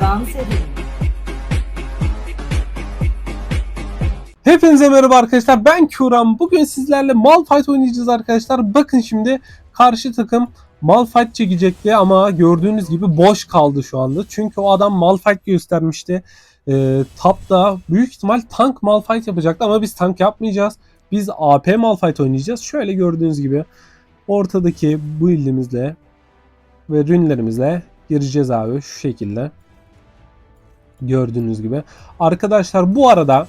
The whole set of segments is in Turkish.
Dans edelim. Hepinize merhaba arkadaşlar. Ben Kuram. Bugün sizlerle Malphite oynayacağız arkadaşlar. Bakın şimdi karşı takım Malphite çekecekti ama gördüğünüz gibi boş kaldı şu anda. Çünkü o adam Malphite göstermişti. Ee, tapta büyük ihtimal tank Malphite yapacaktı ama biz tank yapmayacağız. Biz AP Malphite oynayacağız. Şöyle gördüğünüz gibi ortadaki build'imizle ve rünlerimizle gireceğiz abi şu şekilde. Gördüğünüz gibi. Arkadaşlar bu arada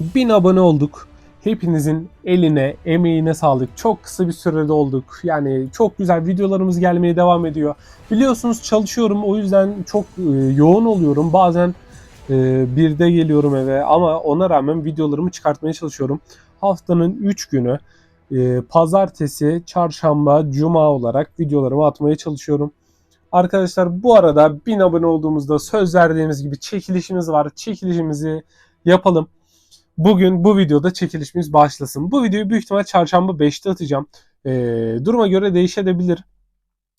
1000 abone olduk. Hepinizin eline, emeğine sağlık. Çok kısa bir sürede olduk. Yani çok güzel videolarımız gelmeye devam ediyor. Biliyorsunuz çalışıyorum o yüzden çok e, yoğun oluyorum. Bazen e, birde geliyorum eve ama ona rağmen videolarımı çıkartmaya çalışıyorum. Haftanın 3 günü e, pazartesi, çarşamba, cuma olarak videolarımı atmaya çalışıyorum. Arkadaşlar bu arada 1000 abone olduğumuzda söz verdiğimiz gibi çekilişimiz var. Çekilişimizi yapalım. Bugün bu videoda çekilişimiz başlasın. Bu videoyu büyük ihtimal çarşamba 5'te atacağım. Ee, duruma göre değişebilir.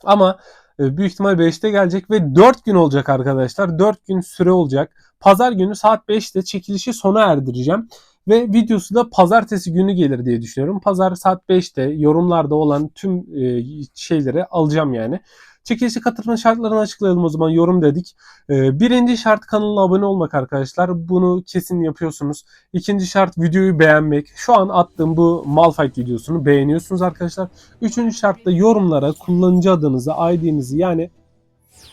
Ama e, büyük ihtimal 5'te gelecek ve 4 gün olacak arkadaşlar. 4 gün süre olacak. Pazar günü saat 5'te çekilişi sona erdireceğim. Ve videosu da pazartesi günü gelir diye düşünüyorum. Pazar saat 5'te yorumlarda olan tüm e, şeyleri alacağım yani. Çekilişe katılma şartlarını açıklayalım o zaman yorum dedik. Ee, birinci şart kanala abone olmak arkadaşlar. Bunu kesin yapıyorsunuz. İkinci şart videoyu beğenmek. Şu an attığım bu Malphite videosunu beğeniyorsunuz arkadaşlar. Üçüncü şart da yorumlara kullanıcı adınızı, ID'nizi yani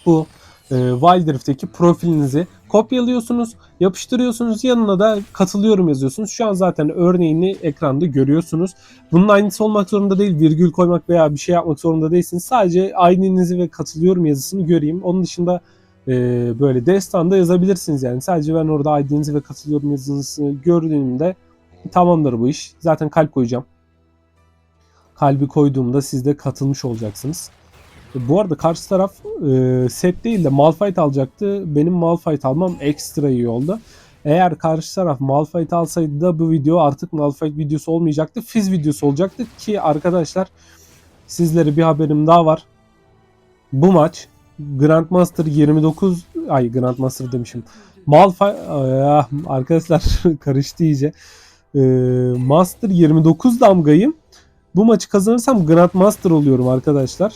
bu e, Wild Rift'teki profilinizi kopyalıyorsunuz, yapıştırıyorsunuz. Yanına da katılıyorum yazıyorsunuz. Şu an zaten örneğini ekranda görüyorsunuz. Bunun aynısı olmak zorunda değil. Virgül koymak veya bir şey yapmak zorunda değilsiniz. Sadece ID'nizi ve katılıyorum yazısını göreyim. Onun dışında e, böyle destanda yazabilirsiniz yani. Sadece ben orada ID'nizi ve katılıyorum yazısını gördüğümde tamamdır bu iş. Zaten kalp koyacağım. Kalbi koyduğumda siz de katılmış olacaksınız. E, Bu arada karşı taraf e, set değil de Malphite alacaktı. Benim Malphite almam ekstra iyi oldu. Eğer karşı taraf Malphite alsaydı da bu video artık Malphite videosu olmayacaktı. Fizz videosu olacaktı ki arkadaşlar sizlere bir haberim daha var. Bu maç Grandmaster 29 ay Grandmaster demişim. Malphite ah, arkadaşlar karıştı iyice. E, Master 29 damgayım. Bu maçı kazanırsam Grandmaster oluyorum arkadaşlar.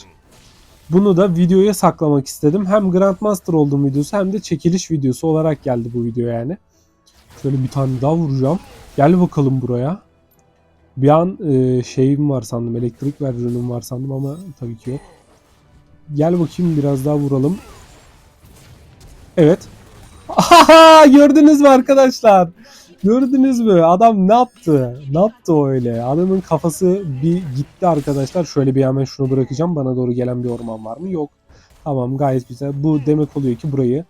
Bunu da videoya saklamak istedim. Hem Grandmaster olduğum videosu hem de çekiliş videosu olarak geldi bu video yani. Şöyle bir tane daha vuracağım. Gel bakalım buraya. Bir an e, şeyim var sandım. Elektrik versiyonum var sandım ama tabii ki yok. Gel bakayım biraz daha vuralım. Evet. Ahaha, gördünüz mü arkadaşlar? Gördünüz mü? Adam ne yaptı? Ne yaptı öyle? Adamın kafası bir gitti arkadaşlar. Şöyle bir hemen şunu bırakacağım. Bana doğru gelen bir orman var mı? Yok. Tamam gayet güzel. Bu demek oluyor ki burayı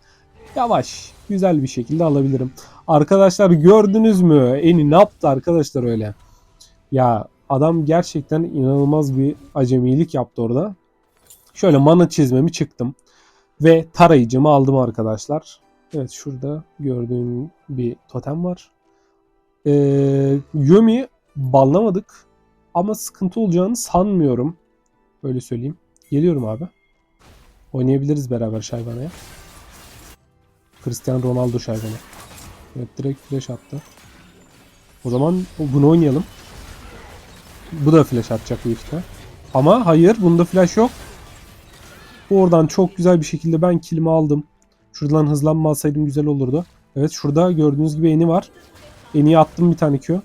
yavaş, güzel bir şekilde alabilirim. Arkadaşlar gördünüz mü? Eni ne yaptı arkadaşlar öyle? Ya adam gerçekten inanılmaz bir acemilik yaptı orada. Şöyle mana çizmemi çıktım. Ve tarayıcımı aldım arkadaşlar. Evet şurada gördüğüm bir totem var. Ee, Yumi banlamadık. Ama sıkıntı olacağını sanmıyorum. Öyle söyleyeyim. Geliyorum abi. Oynayabiliriz beraber Şayvana'ya. Cristiano Ronaldo Şayvan'a. Evet direkt flash attı. O zaman bunu oynayalım. Bu da flash atacak büyük ihtimal. Ama hayır bunda flash yok. Oradan çok güzel bir şekilde ben kilimi aldım. Şuradan hızlanma alsaydım güzel olurdu. Evet şurada gördüğünüz gibi eni var. Eniye attım bir tane Q.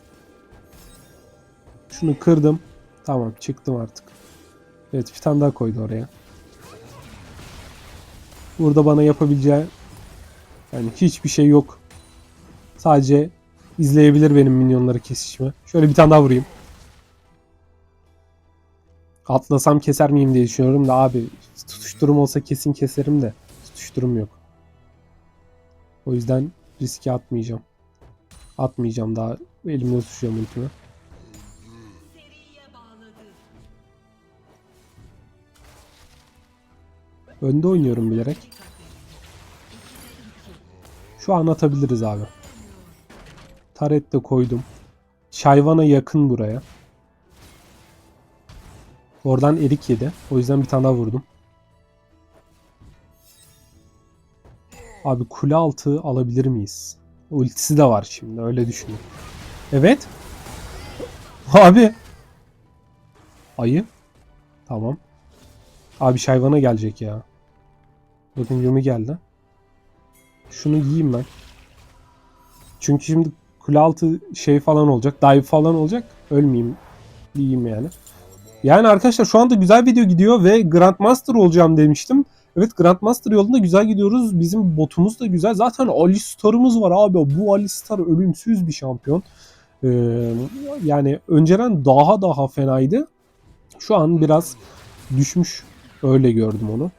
Şunu kırdım. Tamam çıktım artık. Evet bir tane daha koydu oraya. Burada bana yapabileceği yani hiçbir şey yok. Sadece izleyebilir benim minyonları kesişimi. Şöyle bir tane daha vurayım. Atlasam keser miyim diye düşünüyorum da abi tutuşturum olsa kesin keserim de tutuşturum yok. O yüzden riske atmayacağım. Atmayacağım daha elimle tutacağım ultimi. Önde oynuyorum bilerek. Şu an atabiliriz abi. Taret de koydum. Şayvana yakın buraya. Oradan erik yedi. O yüzden bir tane daha vurdum. Abi kule altı alabilir miyiz? Ultisi de var şimdi öyle düşünün. Evet. Abi. Ayı. Tamam. Abi şayvana gelecek ya. Bakın Yumi geldi. Şunu yiyeyim ben. Çünkü şimdi kule altı şey falan olacak. Dive falan olacak. Ölmeyeyim. Yiyeyim yani. Yani arkadaşlar şu anda güzel video gidiyor ve Grandmaster olacağım demiştim. Evet Grandmaster yolunda güzel gidiyoruz. Bizim botumuz da güzel. Zaten Alistar'ımız var abi. Bu Alistar ölümsüz bir şampiyon. Ee, yani önceden daha daha fenaydı. Şu an biraz düşmüş. Öyle gördüm onu.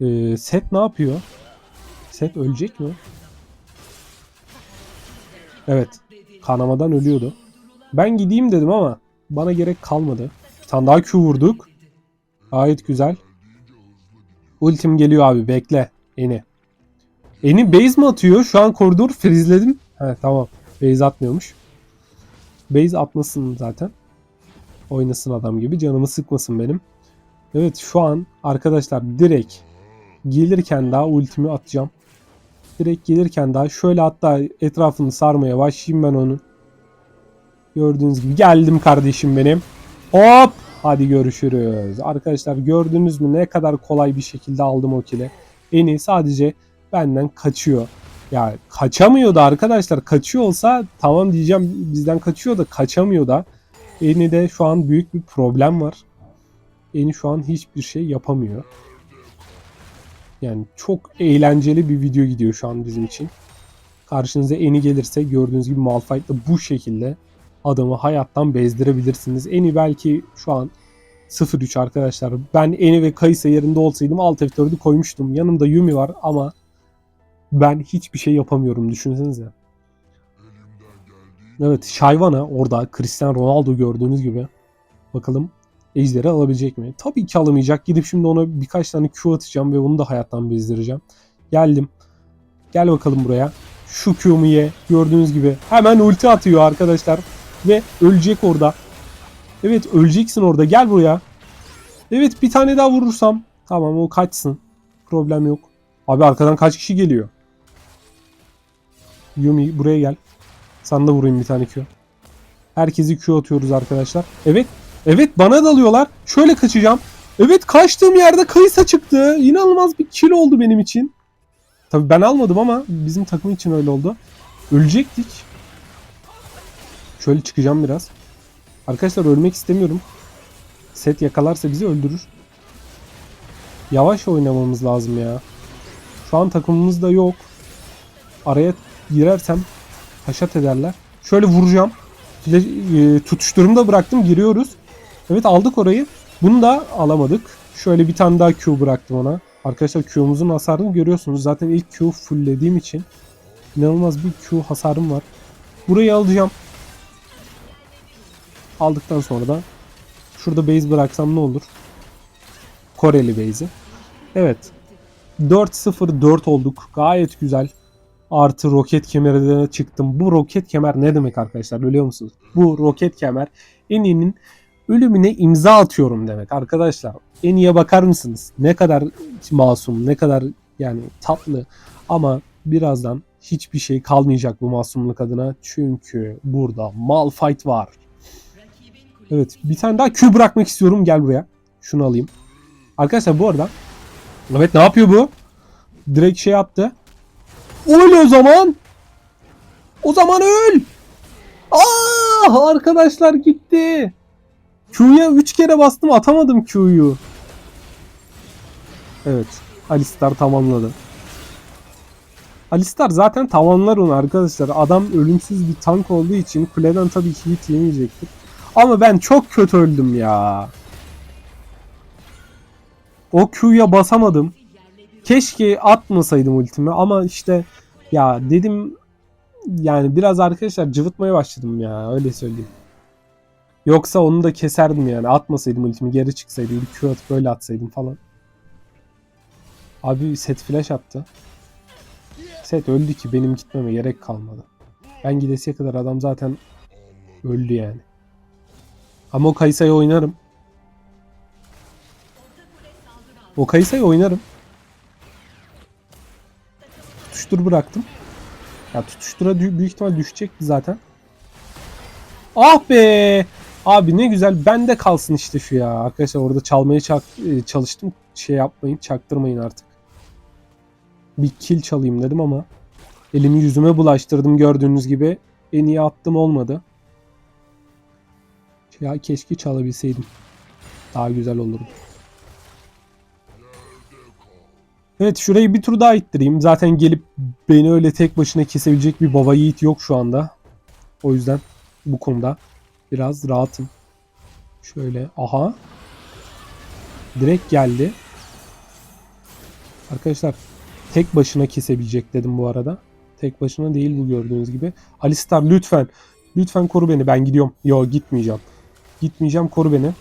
Ee, Set ne yapıyor? Set ölecek mi? Evet. Kanamadan ölüyordu. Ben gideyim dedim ama bana gerek kalmadı. Bir tane daha Q vurduk. Gayet güzel. Ultim geliyor abi bekle. Eni. Eni base mi atıyor? Şu an koridor frizledim. He tamam. Base atmıyormuş. Base atmasın zaten. Oynasın adam gibi. Canımı sıkmasın benim. Evet şu an arkadaşlar direkt gelirken daha ultimi atacağım. Direkt gelirken daha şöyle hatta etrafını sarmaya başlayayım ben onu. Gördüğünüz gibi geldim kardeşim benim. Hop! Hadi görüşürüz. Arkadaşlar gördünüz mü ne kadar kolay bir şekilde aldım o kili. Eni sadece benden kaçıyor. Ya kaçamıyor da arkadaşlar kaçıyor olsa tamam diyeceğim bizden kaçıyor da kaçamıyor da. Eni de şu an büyük bir problem var. Eni şu an hiçbir şey yapamıyor. Yani çok eğlenceli bir video gidiyor şu an bizim için. Karşınıza Eni gelirse gördüğünüz gibi Malphite'la bu şekilde adamı hayattan bezdirebilirsiniz. Eni belki şu an 0-3 arkadaşlar. Ben Eni ve Kayısa yerinde olsaydım alt F4'ü koymuştum. Yanımda Yumi var ama ben hiçbir şey yapamıyorum düşünsenize. Evet Shyvana orada Cristiano Ronaldo gördüğünüz gibi. Bakalım Ejder'i alabilecek mi? Tabii ki alamayacak. Gidip şimdi ona birkaç tane Q atacağım ve onu da hayattan bezdireceğim. Geldim. Gel bakalım buraya. Şu Q'mu ye. Gördüğünüz gibi. Hemen ulti atıyor arkadaşlar. Ve ölecek orada. Evet öleceksin orada. Gel buraya. Evet bir tane daha vurursam. Tamam o kaçsın. Problem yok. Abi arkadan kaç kişi geliyor? Yumi buraya gel. Sana da vurayım bir tane Q. Herkesi Q atıyoruz arkadaşlar. Evet. Evet bana dalıyorlar. Şöyle kaçacağım. Evet kaçtığım yerde Kayısa çıktı. İnanılmaz bir kill oldu benim için. Tabii ben almadım ama bizim takım için öyle oldu. Ölecektik. Şöyle çıkacağım biraz. Arkadaşlar ölmek istemiyorum. Set yakalarsa bizi öldürür. Yavaş oynamamız lazım ya. Şu an takımımız da yok. Araya girersem haşat ederler. Şöyle vuracağım. E, tutuşturumda bıraktım. Giriyoruz. Evet aldık orayı. Bunu da alamadık. Şöyle bir tane daha Q bıraktım ona. Arkadaşlar Q'muzun hasarını görüyorsunuz. Zaten ilk Q fulllediğim için inanılmaz bir Q hasarım var. Burayı alacağım. Aldıktan sonra da şurada base bıraksam ne olur? Koreli base'i. Evet. 4-0-4 olduk. Gayet güzel. Artı roket kemerine çıktım. Bu roket kemer ne demek arkadaşlar biliyor musunuz? Bu roket kemer Eni'nin ölümüne imza atıyorum demek arkadaşlar. Eni'ye bakar mısınız? Ne kadar masum, ne kadar yani tatlı ama birazdan hiçbir şey kalmayacak bu masumluk adına. Çünkü burada Malphite var. Evet bir tane daha Q bırakmak istiyorum. Gel buraya. Şunu alayım. Arkadaşlar bu arada Evet ne yapıyor bu? Direkt şey yaptı. Öl o zaman. O zaman öl. Aa arkadaşlar gitti. Q'ya 3 kere bastım atamadım Q'yu. Evet. Alistar tamamladı. Alistar zaten tamamlar onu arkadaşlar. Adam ölümsüz bir tank olduğu için kuleden tabii ki hit yemeyecektir. Ama ben çok kötü öldüm ya. O Q'ya basamadım. Keşke atmasaydım ultimi ama işte ya dedim yani biraz arkadaşlar cıvıtmaya başladım ya öyle söyleyeyim. Yoksa onu da keserdim yani atmasaydım ultimi geri çıksaydım bir Q atıp böyle atsaydım falan. Abi set flash attı. Set öldü ki benim gitmeme gerek kalmadı. Ben gidesiye kadar adam zaten öldü yani. Ama o Kayısa'yı oynarım. O Kayısa'yı oynarım. tutuştur bıraktım. Ya tutuştura büyük ihtimal düşecekti zaten. Ah be! Abi ne güzel bende kalsın işte şu ya. Arkadaşlar orada çalmaya e, çalıştım. Şey yapmayın çaktırmayın artık. Bir kill çalayım dedim ama elimi yüzüme bulaştırdım gördüğünüz gibi. En iyi attım olmadı. Ya keşke çalabilseydim. Daha güzel olurdu. Evet şurayı bir tur daha ittireyim. Zaten gelip beni öyle tek başına kesebilecek bir baba yiğit yok şu anda. O yüzden bu konuda biraz rahatım. Şöyle aha. Direkt geldi. Arkadaşlar tek başına kesebilecek dedim bu arada. Tek başına değil bu gördüğünüz gibi. Alistar lütfen. Lütfen koru beni. Ben gidiyorum. Yo gitmeyeceğim. Gitmeyeceğim koru beni.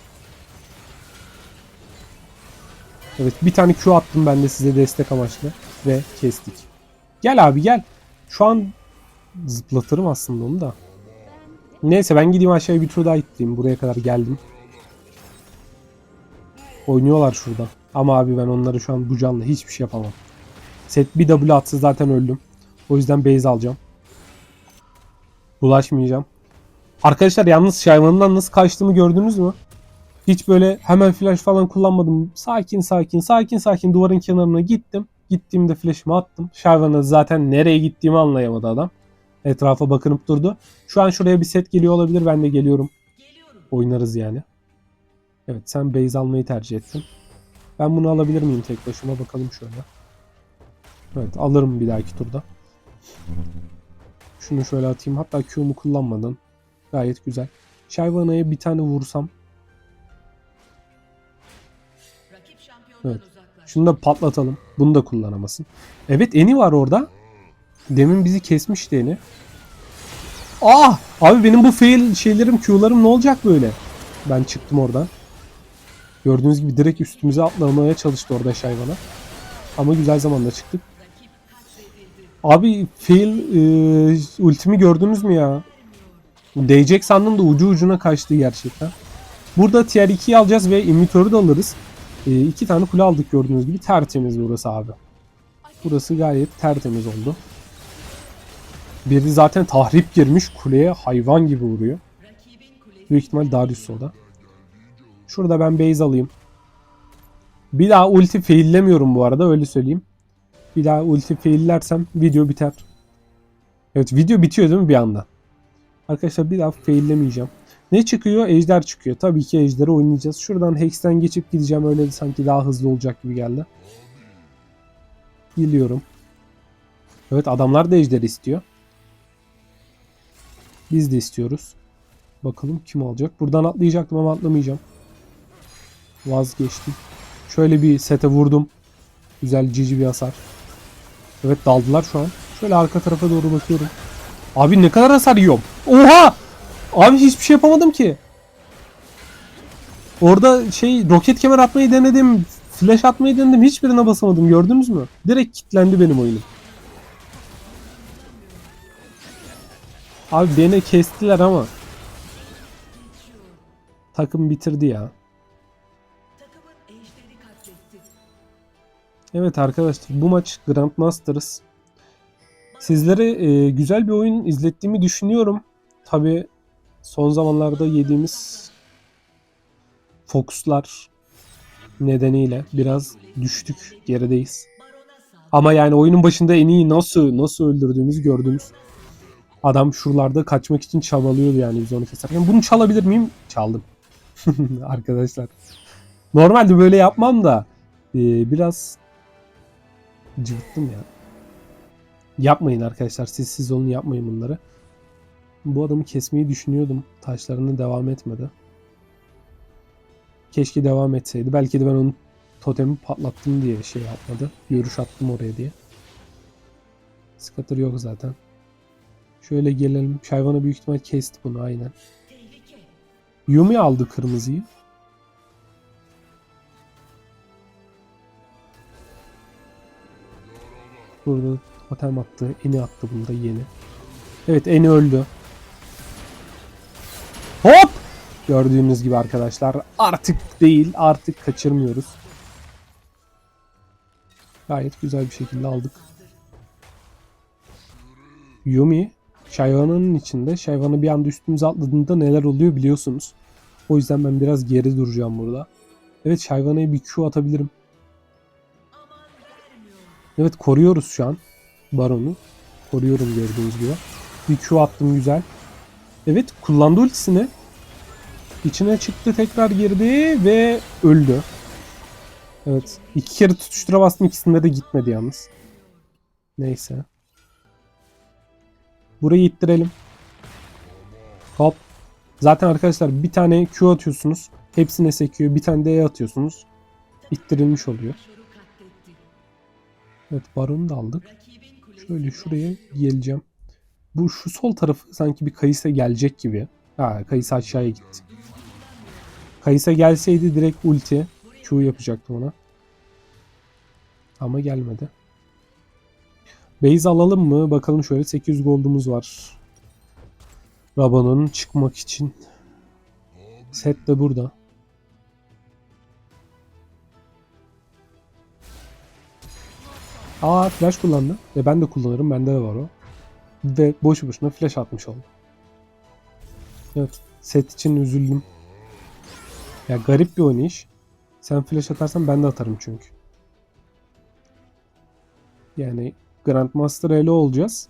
Evet bir tane Q attım ben de size destek amaçlı. Ve kestik. Gel abi gel. Şu an zıplatırım aslında onu da. Neyse ben gideyim aşağıya bir tur daha ittireyim. Buraya kadar geldim. Oynuyorlar şurada. Ama abi ben onları şu an bu canlı hiçbir şey yapamam. Set bir W atsa zaten öldüm. O yüzden base alacağım. Bulaşmayacağım. Arkadaşlar yalnız Shyvan'dan nasıl kaçtığımı gördünüz mü? Hiç böyle hemen flash falan kullanmadım. Sakin sakin sakin sakin duvarın kenarına gittim. Gittiğimde flash'ımı attım. Shyvan'a zaten nereye gittiğimi anlayamadı adam. Etrafa bakınıp durdu. Şu an şuraya bir set geliyor olabilir. Ben de geliyorum. Oynarız yani. Evet sen base almayı tercih ettin. Ben bunu alabilir miyim tek başıma bakalım şöyle. Evet alırım bir dahaki turda. Şunu şöyle atayım. Hatta Q'mu kullanmadan. Gayet güzel. Shyvana'ya bir tane vursam. Evet. Şunu da patlatalım. Bunu da kullanamasın. Evet Eni var orada. Demin bizi kesmişti Eni. Ah! Abi benim bu fail şeylerim Q'larım ne olacak böyle? Ben çıktım oradan. Gördüğünüz gibi direkt üstümüze atlamaya çalıştı orada Shyvana. Ama güzel zamanda çıktık. Abi fail e, ultimi gördünüz mü ya? Değecek sandım da ucu ucuna kaçtı gerçekten. Burada tier 2'yi alacağız ve imitörü de alırız. E, iki tane kule aldık gördüğünüz gibi. Tertemiz burası abi. Burası gayet tertemiz oldu. Biri zaten tahrip girmiş kuleye hayvan gibi vuruyor. Büyük ihtimal Darius o da. Şurada ben base alayım. Bir daha ulti faillemiyorum bu arada öyle söyleyeyim. Bir daha ulti faillersem video biter. Evet video bitiyor değil mi bir anda? Arkadaşlar bir daha faillemeyeceğim. Ne çıkıyor? Ejder çıkıyor. Tabii ki ejderi oynayacağız. Şuradan Hex'ten geçip gideceğim. Öyle sanki daha hızlı olacak gibi geldi. Geliyorum. Evet adamlar da ejder istiyor. Biz de istiyoruz. Bakalım kim alacak. Buradan atlayacaktım ama atlamayacağım. Vazgeçtim. Şöyle bir sete vurdum. Güzel cici bir hasar. Evet daldılar şu an. Şöyle arka tarafa doğru bakıyorum. Abi ne kadar hasar yiyorum. Oha! Abi hiçbir şey yapamadım ki. Orada şey roket kemer atmayı denedim. Flash atmayı denedim. Hiçbirine basamadım. Gördünüz mü? Direkt kilitlendi benim oyunum. Abi beni kestiler ama takım bitirdi ya. Evet arkadaşlar bu maç Grandmasters. Sizlere e, güzel bir oyun izlettiğimi düşünüyorum. Tabi son zamanlarda yediğimiz fokuslar nedeniyle biraz düştük, gerideyiz. Ama yani oyunun başında en iyi nasıl nasıl öldürdüğümüzü gördünüz. Adam şuralarda kaçmak için çabalıyordu yani biz onu keserken. Bunu çalabilir miyim? Çaldım. Arkadaşlar. Normalde böyle yapmam da e, biraz cıvıttım ya. Yapmayın arkadaşlar. Siz siz olun yapmayın bunları. Bu adamı kesmeyi düşünüyordum. Taşlarını devam etmedi. Keşke devam etseydi. Belki de ben onun totemi patlattım diye şey yapmadı. Görüş attım oraya diye. Scatter yok zaten. Şöyle gelelim. Şayvana büyük ihtimal kesti bunu aynen. Yumi aldı kırmızıyı. Burada totem attı. Eni attı bunda yeni. Evet Eni öldü. Hop! Gördüğünüz gibi arkadaşlar artık değil artık kaçırmıyoruz. Gayet güzel bir şekilde aldık. Yumi Shyvana'nın içinde. Shyvana bir anda üstümüze atladığında neler oluyor biliyorsunuz. O yüzden ben biraz geri duracağım burada. Evet Shyvana'ya bir Q atabilirim. Evet koruyoruz şu an. Baron'u. Koruyorum gördüğünüz gibi. Bir Q attım güzel. Evet kullandı ultisini. İçine çıktı tekrar girdi ve öldü. Evet. iki kere tutuştura bastım ikisinde de gitmedi yalnız. Neyse. Burayı ittirelim. Hop. Zaten arkadaşlar bir tane Q atıyorsunuz. Hepsine sekiyor. Bir tane de E atıyorsunuz. İttirilmiş oluyor. Evet Baron'u da aldık. Şöyle şuraya geleceğim. Bu şu sol tarafı sanki bir Kayısa gelecek gibi. Ha Kayısa aşağıya gitti. Kayısa gelseydi direkt ulti Q yapacaktım ona. Ama gelmedi. Base alalım mı? Bakalım şöyle 800 gold'umuz var. Raban'ın çıkmak için. Set de burada. Aa flash kullandı. E ben de kullanırım. Bende de var o. Ve boşu boşuna flash atmış oldu. Evet. Set için üzüldüm. Ya garip bir oynayış. Sen flash atarsan ben de atarım çünkü. Yani Grandmaster ele olacağız.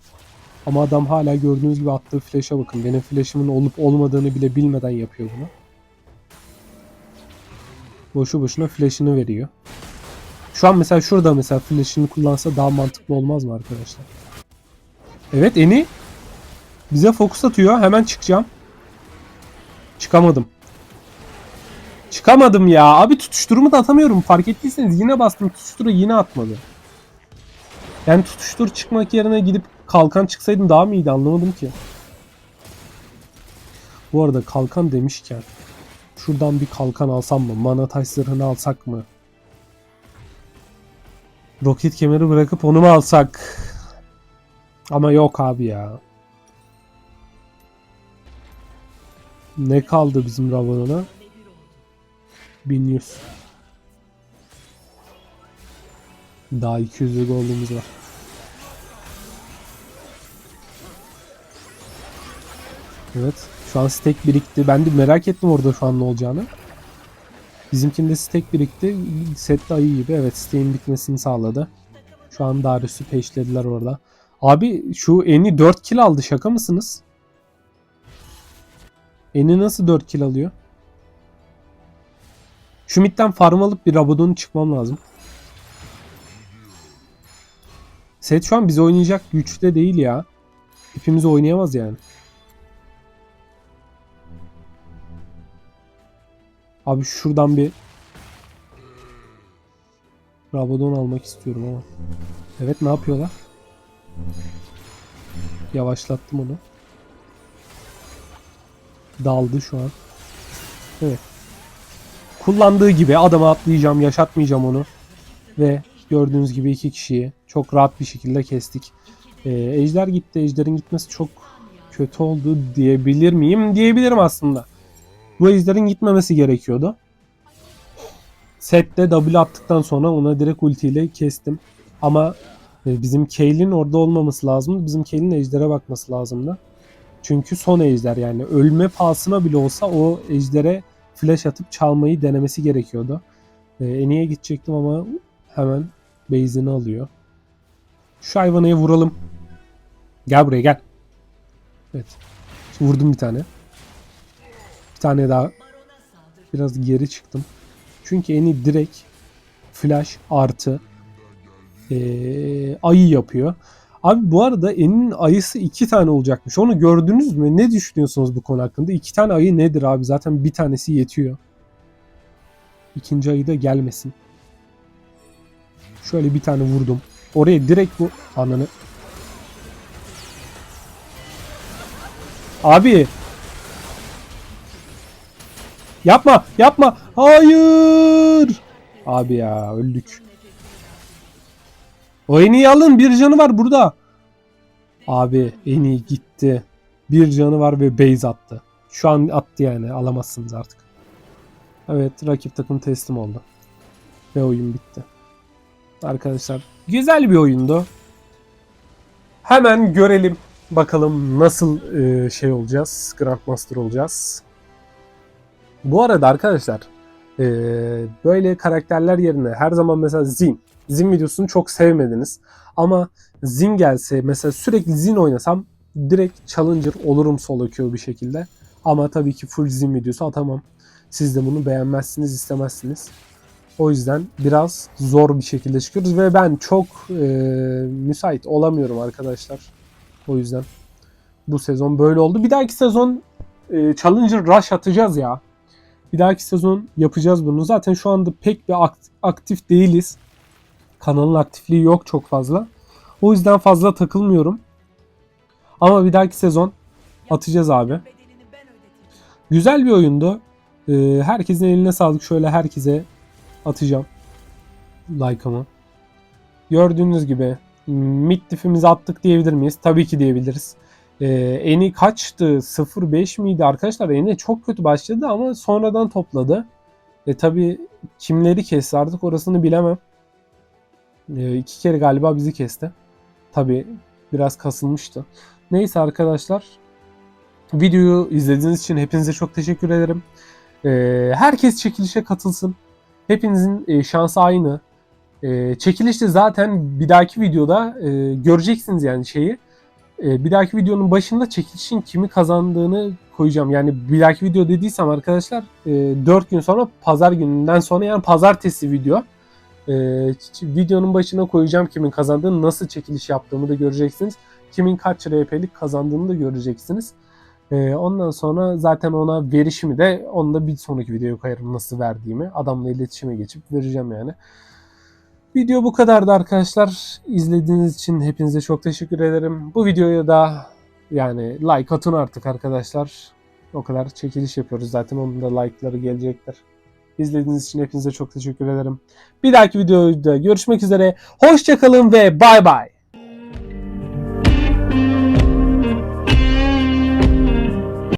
Ama adam hala gördüğünüz gibi attığı flash'a bakın. Benim flash'ımın olup olmadığını bile bilmeden yapıyor bunu. Boşu boşuna flash'ını veriyor. Şu an mesela şurada mesela flash'ını kullansa daha mantıklı olmaz mı arkadaşlar? Evet Eni bize fokus atıyor. Hemen çıkacağım. Çıkamadım. Çıkamadım ya. Abi tutuşturumu da atamıyorum. Fark ettiyseniz yine bastım tutuşturu yine atmadı. Yani tutuştur çıkmak yerine gidip kalkan çıksaydım daha mı iyiydi anlamadım ki. Bu arada kalkan demişken şuradan bir kalkan alsam mı? Mana taş zırhını alsak mı? Roket kemeri bırakıp onu mu alsak? Ama yok abi ya. Ne kaldı bizim Ravan'a? 1100. Daha 200 gold'umuz var. Evet. Şu an stack birikti. Ben de merak ettim orada şu an ne olacağını. Bizimkinde stack birikti. Set de ayı gibi. Evet stack'in bitmesini sağladı. Şu an Darius'u peşlediler orada. Abi şu Eni 4 kill aldı. Şaka mısınız? Eni nasıl 4 kill alıyor? Şu midden farm alıp bir Rabadon'u çıkmam lazım. Set şu an bize oynayacak güçte değil ya. Hepimiz oynayamaz yani. Abi şuradan bir Rabadon almak istiyorum ama. Evet ne yapıyorlar? Yavaşlattım onu. Daldı şu an. Evet. Kullandığı gibi adama atlayacağım, yaşatmayacağım onu. Ve gördüğünüz gibi iki kişiyi çok rahat bir şekilde kestik. Ee, ejder gitti. Ejderin gitmesi çok kötü oldu diyebilir miyim? Diyebilirim aslında. Bu ejderin gitmemesi gerekiyordu. Sette W attıktan sonra ona direkt ultiyle kestim. Ama e, bizim Kaylin orada olmaması lazımdı. Bizim Kaylin ejdere bakması lazımdı. Çünkü son ejder yani ölme pahasına bile olsa o ejdere flash atıp çalmayı denemesi gerekiyordu. Ee, Eni'ye gidecektim ama hemen base'ini alıyor. Şu hayvanaya vuralım. Gel buraya gel. Evet. Şimdi vurdum bir tane. Bir tane daha. Biraz geri çıktım. Çünkü Eni direkt flash artı eee, ayı yapıyor. Abi bu arada Eni'nin ayısı iki tane olacakmış. Onu gördünüz mü? Ne düşünüyorsunuz bu konu hakkında? İki tane ayı nedir abi? Zaten bir tanesi yetiyor. İkinci ayı da gelmesin. Şöyle bir tane vurdum. Oraya direkt bu ananı. Abi Yapma, yapma. Hayır. Abi ya öldük. O en iyi alın. Bir canı var burada. Abi en iyi gitti. Bir canı var ve base attı. Şu an attı yani. Alamazsınız artık. Evet rakip takım teslim oldu. Ve oyun bitti. Arkadaşlar güzel bir oyundu. Hemen görelim Bakalım nasıl şey olacağız, Grandmaster olacağız. Bu arada arkadaşlar e, böyle karakterler yerine her zaman mesela Zin, Zin videosunu çok sevmediniz. Ama Zin gelse mesela sürekli Zin oynasam direkt Challenger olurum solo queue bir şekilde. Ama tabii ki full Zin videosu atamam. Siz de bunu beğenmezsiniz, istemezsiniz. O yüzden biraz zor bir şekilde çıkıyoruz ve ben çok e, müsait olamıyorum arkadaşlar. O yüzden bu sezon böyle oldu. Bir dahaki sezon e, Challenger Rush atacağız ya. Bir dahaki sezon yapacağız bunu. Zaten şu anda pek bir akt- aktif değiliz. Kanalın aktifliği yok çok fazla. O yüzden fazla takılmıyorum. Ama bir dahaki sezon atacağız abi. Güzel bir oyundu. Ee, herkesin eline sağlık. Şöyle herkese atacağım like'ımı. Gördüğünüz gibi mid diff'imizi attık diyebilir miyiz? Tabii ki diyebiliriz. Ee, eni kaçtı? 0.5 miydi arkadaşlar? Eni çok kötü başladı ama sonradan topladı. E tabii kimleri kesti artık orasını bilemem. E, iki kere galiba bizi kesti. Tabii biraz kasılmıştı. Neyse arkadaşlar. Videoyu izlediğiniz için hepinize çok teşekkür ederim. E, herkes çekilişe katılsın. Hepinizin e, şansı aynı. E, çekilişte zaten bir dahaki videoda e, göreceksiniz yani şeyi. E, bir dahaki videonun başında çekilişin kimi kazandığını koyacağım. Yani bir dahaki video dediysem arkadaşlar e, 4 gün sonra pazar gününden sonra yani pazartesi video. E, ç- videonun başına koyacağım kimin kazandığını, nasıl çekiliş yaptığımı da göreceksiniz. Kimin kaç RP'lik kazandığını da göreceksiniz. E, ondan sonra zaten ona verişimi de onu da bir sonraki videoya koyarım nasıl verdiğimi. Adamla iletişime geçip vereceğim yani. Video bu kadardı arkadaşlar. İzlediğiniz için hepinize çok teşekkür ederim. Bu videoya da yani like atın artık arkadaşlar. O kadar çekiliş yapıyoruz zaten onun da like'ları gelecektir. İzlediğiniz için hepinize çok teşekkür ederim. Bir dahaki videoda görüşmek üzere. Hoşçakalın ve bay bay.